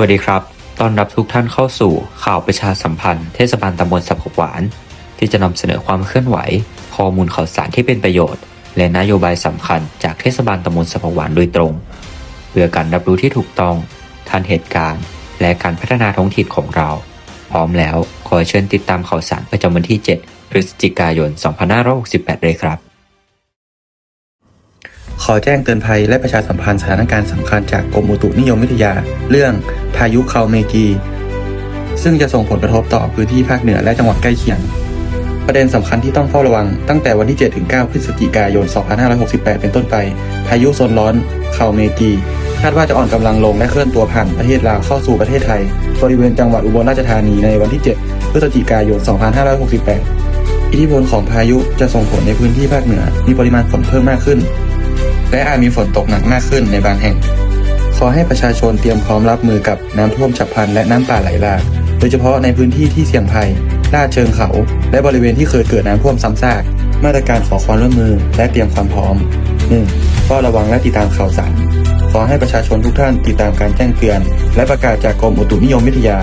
วัสดีครับ ต้อนรับทุกท่านเข้าสู่ข่าวประชาสัมพันธ์ เทศบาลตำบลสับกหวาน ที่จะนำเสนอความเคลื่อนไหว ข้อมูลข่าวสารที่เป็นประโยชน์ และนโยบายสำคัญจากเทศบาลตำบลสับกหวานโดยตรง เพื่อการรับรู้ที่ถูกต้อง ทันเหตุการณ์ และการพัฒนาท้องถิ่นของเรา พร้อมแล้วขอเชิญติดตามข่าวสารประจำวันที่ 7 พฤศจิกายน 2568 เลยครับขอแจ้งเตือนภัยและประชาสัมพันธ์สถานการณ์สำคัญจากกรมอุตุนิยมวิทยา เรื่องายุคาเมกี ซึ่งจะส่งผลกระทบต่อพื้นที่ภาคเหนือและจังหวัดใกล้เคียง ประเด็นสำคัญที่ต้องเฝ้าระวังตั้งแต่วันที่ 7-9 พฤศจิกายน 2568 เป็นต้นไป พายุโซนร้อนคาเมกีคาดว่าจะอ่อนกำลังลงและเคลื่อนตัวผ่านประเทศลาวเข้าสู่ประเทศไทย บริเวณจังหวัดอุบลราชธานีในวันที่ 7 พฤศจิกายน 2568 อิทธิพลของพายุจะส่งผลในพื้นที่ภาคเหนือ มีปริมาณฝนเพิ่มมากขึ้น และอาจมีฝนตกหนักมากขึ้นในบางแห่ง ขอให้ประชาชนเตรียมพร้อมรับมือกับน้ำท่วมฉับพลันและน้ำป่าไหลหลาก โดยเฉพาะในพื้นที่ที่เสี่ยงภัยลาดเชิงเขา และบริเวณที่เคยเกิดน้ำท่วมซ้ำซาก มาตรการขอความร่วมมือและเตรียมความพร้อม 1. เฝ้าระวังและติดตามข่าวสาร ขอให้ประชาชนทุกท่านติดตามการแจ้งเตือน และประกาศจากกรมอุตุนิยมวิทยา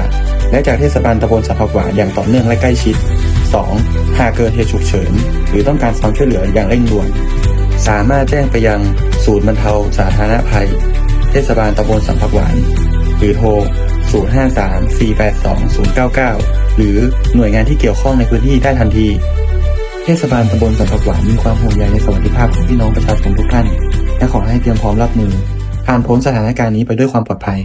และจากเทศบาลตำบลสัพพหวาอย่างต่อเนื่องและใกล้ชิด 2. หากเกิดเหตุฉุกเฉิน หรือต้องการความช่วยเหลืออย่างเร่งด่วน สามารถแจ้งไปยังศูนย์บรรเทาสาธารณภัย เทศบาลตำบลสัมผักหวาน หรือโทร 053-482-099 หรือหน่วยงานที่เกี่ยวข้องในพื้นที่ได้ทันที เทศบาลตำบลสัมผักหวานมีความห่วงใยในสวัสดิภาพของพี่น้องประชาชนทุกท่าน และขอให้เตรียมพร้อมรับมือผ่านพ้นสถานการณ์นี้ไปด้วยความปลอดภัย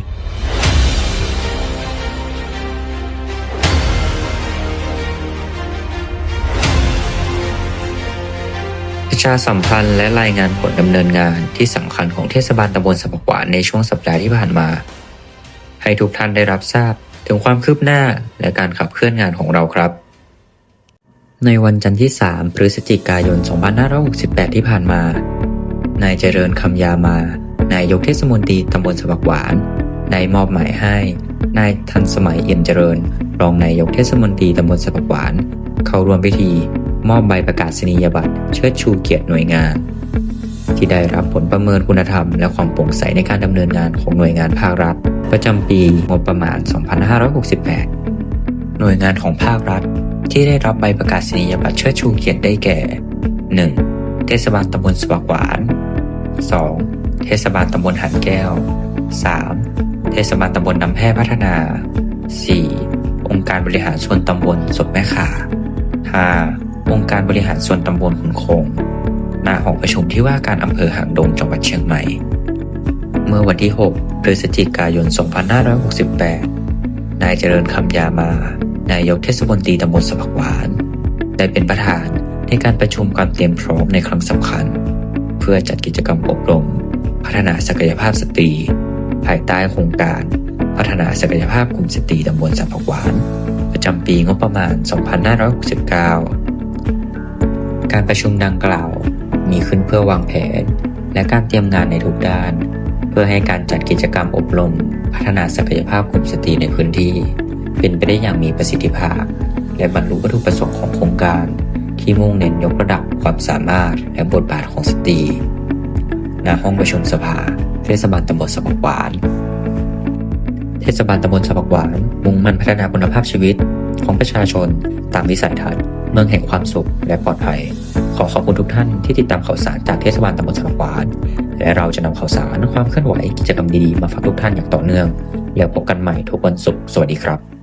ชาสัมพันธ์และรายงานผลดำเนินงานที่สำคัญของเทศบาลตำบลสับกหวานในช่วงสัปดาห์ที่ผ่านมา ให้ทุกท่านได้รับทราบถึงความคืบหน้าและการขับเคลื่อนงานของเราครับ ในวันจันทร์ที่ 3 พฤศจิกายน 2568 ที่ผ่านมา นายเจริญคำยามานายยกเทศมนตรีตำบลสะบักหวานได้มอบหมายให้ นายทันสมัยเอี่ยมเจริญ รองนายยกเทศมนตรีตำบลสะบักหวาน เข้าร่วมพิธี มอบใบประกาศนียบัตรเชิดชูเกียรติหน่วยงาน ที่ได้รับผลประเมินคุณธรรม และความโปร่งใสในการดำเนินงานของหน่วยงานภาครัฐ ประจำปีงบประมาณ 2568 หน่วยงานของภาครัฐ ที่ได้รับใบประกาศนียบัตรเชิดชูเกียรติได้แก่ 1. เทศบาลตำบลสวักหวาน 2. เทศบาลตำบลหันแก้ว 3. เทศบาลตำบลน้ำแพร่พัฒนา 4. องค์การบริหารส่วนตำบลศพแม่ขา 5. องค์การบริหารส่วนตำบลขุนคง ณ หอประชุมที่ว่าการอำเภอหางดงจังหวัดเชียงใหม่ เมื่อวันที่ 6 พฤศจิกายน 2568 นายเจริญคำยามา นายกเทศมนตรีตำบลสะพักหวาน ได้เป็นประธานในการประชุมความเตรียมพร้อมในครั้งสำคัญ เพื่อจัดกิจกรรมอบรม พัฒนาศักยภาพสตรี ภายใต้โครงการ พัฒนาศักยภาพกลุ่มสตรีตำบลสัพพะหวาน ประจำปีงบประมาณ 2569 การประชุมดังกล่าว มีขึ้นเพื่อวางแผน และการเตรียมงานในทุกด้าน เพื่อให้การจัดกิจกรรมอบรม พัฒนาศักยภาพกลุ่มสตรีในพื้นที่ เป็นไปได้อย่างมีประสิทธิภาพ และบรรลุวัตถุประสงค์ของโครงการ ที่มุ่งเน้นยกระดับความสามารถและบทบาทของสตรีณห้องประชุมสภาเทศบาลตำบลสะบักหวาน เทศบาลตำบลสะบักหวาน มุ่งมั่นพัฒนาคุณภาพชีวิตของประชาชนตามวิสัยทัศน์ เมืองแห่งความสุขและปลอดภัย อขอบคุณทุกท่านที่ติดตามข่าวสารจากเทศบาลตำบลสังวานและเราจะนำข่าวสารความเคลื่อนไหวกิจกรรมดีๆมาฝากทุกท่านอย่างต่อเนื่อง แล้วพบกันใหม่ทุกวันศุกร์สวัสดีครับ